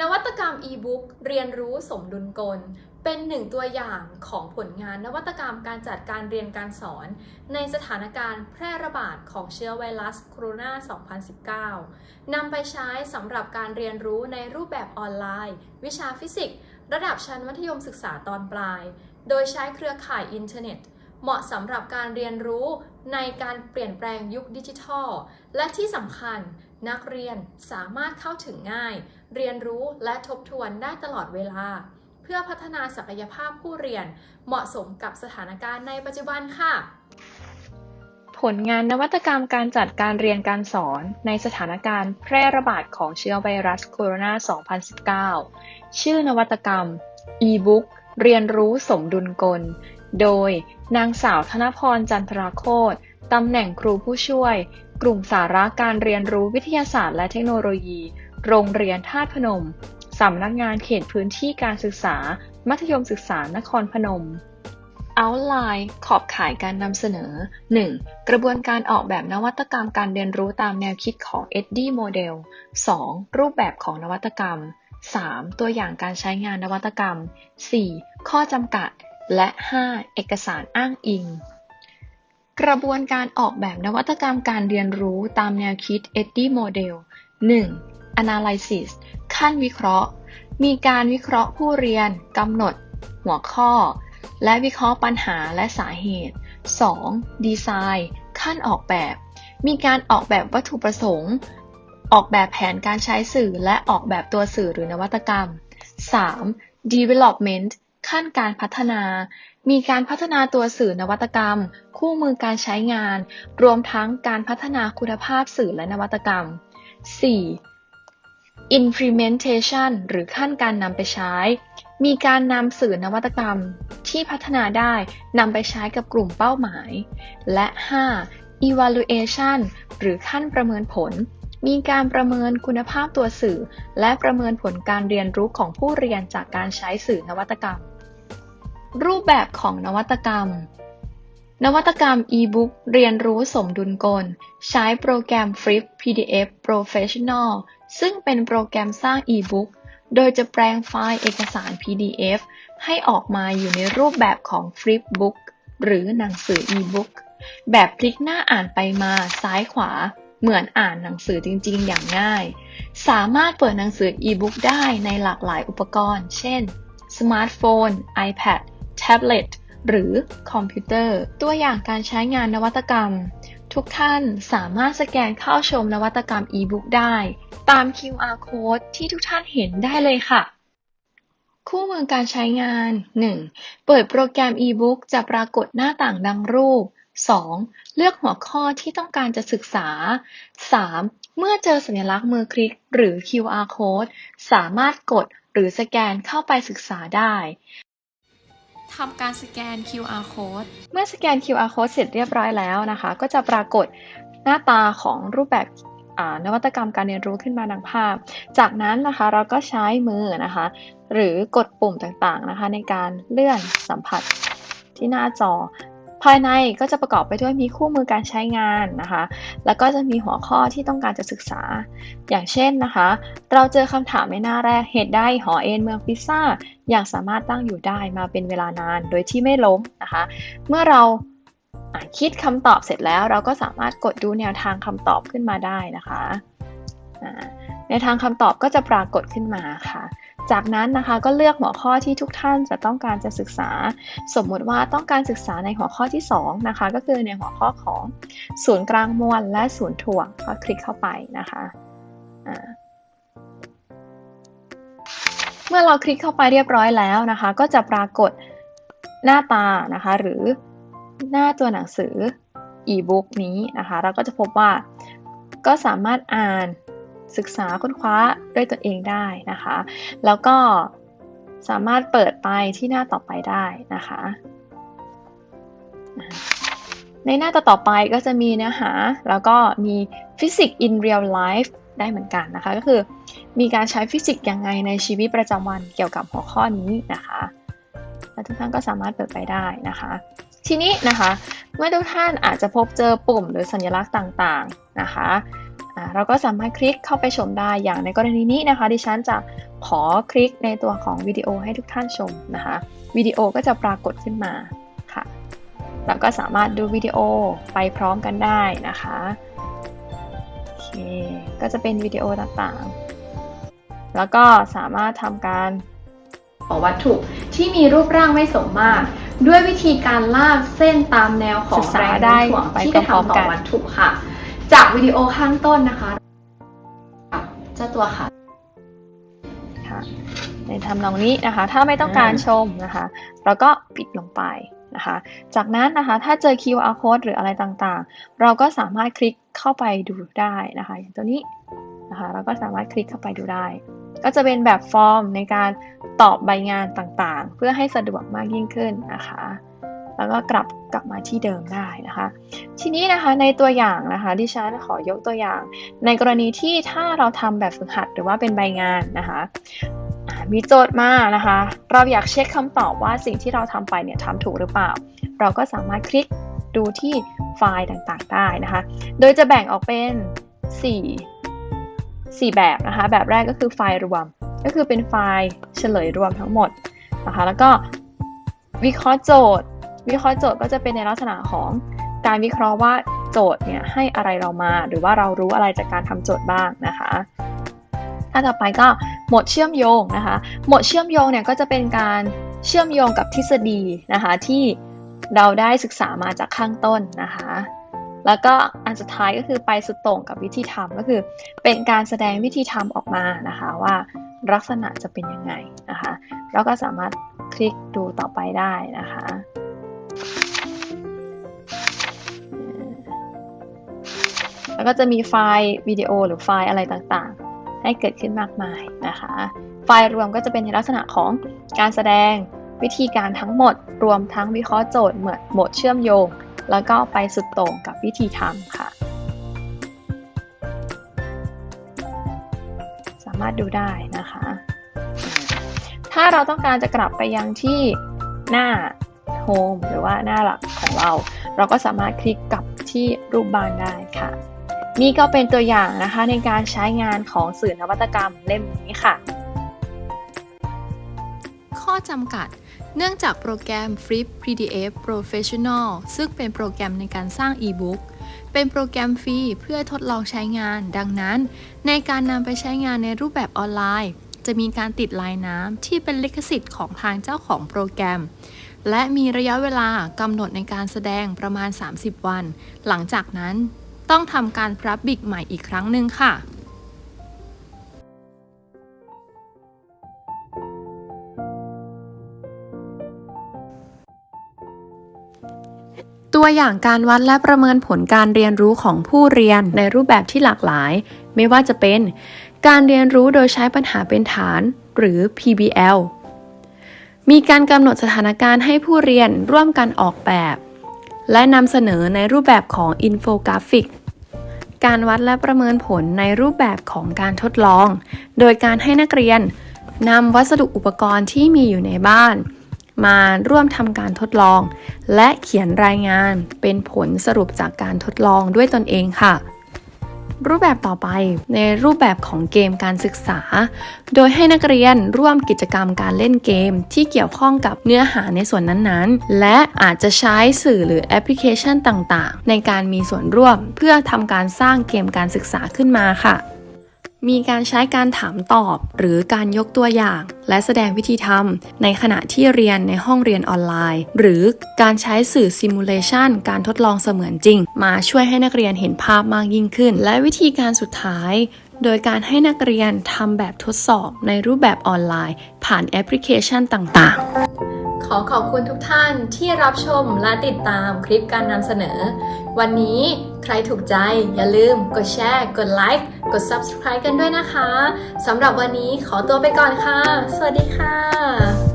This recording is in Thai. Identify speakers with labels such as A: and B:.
A: นวัตกรรม e-book เรียนรู้สมดุลกล เป็นหนึ่งตัวอย่างของผลงานนวัตกรรมการจัดการเรียนการสอน ในสถานการณ์แพร่ระบาดของเชื้อไวรัสโคโรนา 2019 นำไปใช้สำหรับการเรียนรู้ในรูปแบบออนไลน์ วิชาฟิสิกส์ ระดับชั้นมัธยมศึกษาตอนปลาย โดยใช้เครือข่ายอินเทอร์เน็ต เหมาะสำหรับการเรียนรู้ในการเปลี่ยนแปลงยุคดิจิทัล และที่สำคัญ นักเรียนสามารถเข้าถึงง่าย เรียนรู้และทบทวนได้ตลอดเวลา เพื่อพัฒนาศักยภาพผู้เรียนเหมาะสมกับสถานการณ์ในปัจจุบันค่ะ
B: ผลงานนวัตกรรมการจัดการเรียนการสอนในสถานการณ์แพร่ระบาดของเชื้อไวรัสโคโรนา 2019 ชื่อนวัตกรรม e-book เรียนรู้สมดุลกล โดย นางสาวธนพรจันทราโคตตำแหน่งครูผู้ช่วย กลุ่มสาระการเรียนรู้วิทยาศาสตร์และเทคโนโลยี โรงเรียนธาตุพนม สำนักงานเขตพื้นที่การศึกษา มัธยมศึกษานครพนม Outline ขอบข่ายการนำเสนอ 1. กระบวนการออกแบบนวัตกรรมการเรียนรู้ตามแนวคิดของ EDDY Model 2. รูปแบบของนวัตกรรม 3. ตัวอย่างการใช้งานนวัตกรรม 4. ข้อจำกัด และ 5. เอกสารอ้างอิง กระบวนการออกแบบนวัตกรรมการเรียนรู้ตามแนวคิด EDDY Model 1. Analysis ขั้นวิเคราะห์ มีการวิเคราะห์ผู้เรียนกำหนด หัวข้อ และวิเคราะห์ปัญหาและสาเหตุ 2. ดีไซน์ขั้นออกแบบ มีการออกแบบวัตถุประสงค์ ออกแบบแผนการใช้สื่อและออกแบบตัวสื่อหรือนวัตกรรม 3. development ขั้นการพัฒนา มีการพัฒนาตัวสื่อนวัตกรรม คู่มือการใช้งาน รวมทั้งการพัฒนาคุณภาพสื่อและนวัตกรรม 4. implementation หรือขั้นการนำไปใช้ มีการนำสื่อนวัตกรรมที่พัฒนาได้นำไปใช้กับกลุ่มเป้าหมาย และ 5. evaluation หรือขั้นประเมินผล มีการประเมินคุณภาพตัวสื่อ และประเมินผลการเรียนรู้ของผู้เรียนจากการใช้สื่อนวัตกรรม รูปแบบของนวัตกรรม นวัตกรรม e-book เรียนรู้สมดุลกล ใช้โปรแกรม Flip PDF Professional ซึ่งเป็นโปรแกรมสร้าง e-book โดยจะแปลงไฟล์เอกสาร PDF ให้ออกมาอยู่ในรูปแบบของ Flipbook หรือหนังสือ e-book แบบพลิกหน้าอ่านไปมาซ้ายขวา เหมือนอ่านหนังสือจริงๆ อย่างง่าย สามารถเปิดหนังสือ e-book ได้ในหลากหลายอุปกรณ์ เช่น สมาร์ทโฟน iPad แท็บเล็ตหรือคอมพิวเตอร์ ตัวอย่างการใช้งานนวัตกรรม ทุกท่านสามารถสแกนเข้าชมนวัตกรรม e-book ได้ ตาม QR code ที่ทุกท่านเห็นได้เลยค่ะ คู่มือการใช้งาน 1. เปิดโปรแกรม e-book จะปรากฏหน้าต่างดังรูป 2. เลือกหัวข้อที่ต้องการจะศึกษา 3. เมื่อเจอสัญลักษณ์มือคลิกหรือ QR code สามารถกดหรือสแกนเข้าไปศึกษาได้ ทำการสแกน QR code เมื่อสแกน QR code เสร็จเรียบร้อยแล้วนะคะ ก็จะปรากฏหน้าตาของรูปแบบนวัตกรรมการเรียนรู้ขึ้นมาดังภาพ จากนั้นนะคะเราก็ใช้มือนะคะ หรือกดปุ่มต่างๆนะคะ ในการเลื่อนสัมผัสที่หน้าจอ ภายในก็จะประกอบไปด้วยมีคู่มือการใช้งานนะคะ แล้วก็จะมีหัวข้อที่ต้องการจะศึกษา อย่างเช่นนะคะ เราเจอคำถามในหน้าแรกเหตุใดหอเอ็นเมืองพิซซ่าอยังสามารถตั้งอยู่ได้มาเป็นเวลานานโดยที่ไม่ล้มนะคะ เมื่อเราคิดคำตอบเสร็จแล้ว เราก็สามารถกดดูแนวทางคำตอบขึ้นมาได้นะคะแนวทางคำตอบก็จะปรากฏขึ้นมาค่ะ จากนั้นนะคะก็เลือกหัวข้อที่ทุกท่านจะต้องการจะศึกษา สมมุติว่าต้องการศึกษาในหัวข้อที่2นะคะก็คือในหัวข้อของศูนย์กลางมวลและศูนย์ถ่วงก็คลิกเข้าไปนะคะเมื่อเราคลิกเข้าไปเรียบร้อยแล้วนะคะ ก็จะปรากฏหน้าตานะคะ หรือหน้าตัวหนังสือ e-book นี้นะคะ เราก็จะพบว่าก็สามารถอ่าน ศึกษาค้นคว้าด้วยตนเองได้นะคะ แล้วก็สามารถเปิดไปที่หน้าต่อไปได้นะคะ ในหน้าต่อต่อไปก็จะมีเนื้อหา แล้วก็มี Physics in Real Life ได้เหมือนกันนะคะ ก็คือมีการใช้ฟิสิกส์ยังไงในชีวิตประจำวันเกี่ยวกับหัวข้อนี้นะคะและทุกท่านก็สามารถเปิดไปได้นะคะ ทีนี้นะคะ เมื่อทุกท่านอาจจะพบเจอปุ่มหรือสัญลักษณ์ต่างๆนะคะ เราก็สามารถคลิกเข้าไปชมได้อย่างในกรณีนี้นะคะ ดิฉันจะขอคลิกในตัวของวิดีโอให้ทุกท่านชมนะคะวิดีโอก็จะปรากฏขึ้นมาค่ะแล้วก็สามารถดูวิดีโอไปพร้อมกันได้นะคะโอเคก็จะเป็นวิดีโอต่างๆ แล้วก็สามารถทำการ
A: ของวัตถุที่มีรูปร่างไม่สมมาตรด้วยวิธีการลากเส้นตามแนวของแรงโน้มถ่วงที่กระทำต่อวัตถุค่ะ จากวิดีโอข้างต้นนะคะเจ้าตัวค่ะ
B: ค่ะในทำนองนี้นะคะ ถ้าไม่ต้องการชมนะคะเราก็ปิดลงไปนะคะ จากนั้นนะคะถ้าเจอ QR code หรืออะไรต่างๆ เราก็สามารถคลิกเข้าไปดูได้นะคะ อย่างตัวนี้นะคะเราก็สามารถคลิกเข้าไปดูได้ ก็จะเป็นแบบฟอร์มในการตอบใบงานต่างๆ เพื่อให้สะดวกมากยิ่งขึ้นนะคะ แล้วก็กลับกลับมาที่เดิมได้นะคะ ทีนี้นะคะในตัวอย่างนะคะดิฉันขอยกตัวอย่าง ในกรณีที่ถ้าเราทำแบบฝึกหัดหรือว่าเป็นใบงานนะคะมีโจทย์มานะคะ เราอยากเช็คคำตอบว่าสิ่งที่เราทำไปเนี่ยทำถูกหรือเปล่า เราก็สามารถคลิกดูที่ไฟล์ต่างๆได้นะคะ โดยจะแบ่งออกเป็น 4 4 แบบนะคะ แบบแรกก็คือไฟล์รวม ก็คือเป็นไฟล์เฉลยรวมทั้งหมดนะคะ แล้วก็วิเคราะห์โจทย์ วิเคราะห์โจทย์ก็จะเป็นในลักษณะของการวิเคราะห์ว่าโจทย์เนี่ยให้อะไรเรามา หรือว่าเรารู้อะไรจากการทำโจทย์บ้างนะคะถ้าต่อไปก็หมดเชื่อมโยงนะคะ หมดเชื่อมโยงเนี่ยก็จะเป็นการเชื่อมโยงกับทฤษฎีนะคะที่เราได้ศึกษามาจากข้างต้นนะคะ แล้วก็อันสุดท้ายก็คือไปสุดต่งกับวิธีทำก็คือ เป็นการแสดงวิธีทำออกมานะคะว่าลักษณะจะเป็นยังไงนะคะแล้วก็สามารถคลิกดูต่อไปได้นะคะ แล้วก็จะมีไฟล์วิดีโอหรือไฟล์อะไรต่างๆ ให้เกิดขึ้นมากมายนะคะ ไฟล์รวมก็จะเป็นในลักษณะของการแสดงวิธีการทั้งหมด รวมทั้งวิเคราะห์โจทย์เหมือนโหมดเชื่อมโยง แล้วก็ไปสุดโต่งกับวิธีทำค่ะ สามารถดูได้นะคะ ถ้าเราต้องการจะกลับไปยังที่หน้าโฮมหรือว่าหน้าหลักของเรา เราก็สามารถคลิกกลับที่รูปบานได้ค่ะ นี่ก็เป็นตัวอย่างนะคะในการใช้งานของสื่อนวัตกรรมเล่มนี้ค่ะ
A: ข้อจำกัดเนื่องจากโปรแกรม Flip PDF Professional ซึ่งเป็นโปรแกรมในการสร้างอีบุ๊กเป็นโปรแกรมฟรีเพื่อทดลองใช้งาน ดังนั้น ในการนำไปใช้งานในรูปแบบออนไลน์ จะมีการติดลายน้ำที่เป็นลิขสิทธิ์ของทางเจ้าของโปรแกรม และมีระยะเวลากำหนดในการแสดงประมาณ 30 วัน หลังจากนั้น ต้องทำการพรับบิกใหม่อีกครั้งหนึ่งค่ะตัวอย่างการวัดและประเมินผลการเรียนรู้ของผู้เรียนในรูปแบบที่หลากหลาย ไม่ว่าจะเป็น การเรียนรู้โดยใช้ปัญหาเป็นฐาน หรือ PBL มีการกำหนดสถานการณ์ให้ผู้เรียนร่วมกันออกแบบ และนำเสนอในรูปแบบของอินโฟกราฟิก การวัดและประเมินผลในรูปแบบของการทดลอง โดยการให้นักเรียนนำวัสดุอุปกรณ์ที่มีอยู่ในบ้าน มาร่วมทำการทดลอง และเขียนรายงานเป็นผลสรุปจากการทดลองด้วยตนเองค่ะ รูปแบบต่อไปในรูปแบบของเกมการศึกษา โดยให้นักเรียนร่วมกิจกรรมการเล่นเกม ที่เกี่ยวข้องกับเนื้อหาในส่วนนั้นๆ และอาจจะใช้สื่อหรือแอปพลิเคชันต่างๆ ในการมีส่วนร่วมเพื่อทำการสร้างเกมการศึกษาขึ้นมาค่ะ มีการใช้การถามตอบหรือการยกตัวอย่าง และแสดงวิธีทำในขณะที่เรียนในห้องเรียนออนไลน์ หรือการใช้สื่อซิมูเลชันการทดลองเสมือนจริง มาช่วยให้นักเรียนเห็นภาพมากยิ่งขึ้น และวิธีการสุดท้าย โดยการให้นักเรียนทำแบบทดสอบในรูปแบบออนไลน์ ผ่านแอปพลิเคชันต่างๆ อขอบคุณทุกท่านที่รับชมและติดตามคลิปการนำเสนอ วันนี้ใครถูกใจอย่าลืมกดแชร์ กดไลค์ กด Subscribe กันด้วยนะคะ สำหรับวันนี้ขอตัวไปก่อนค่ะ สวัสดีค่ะ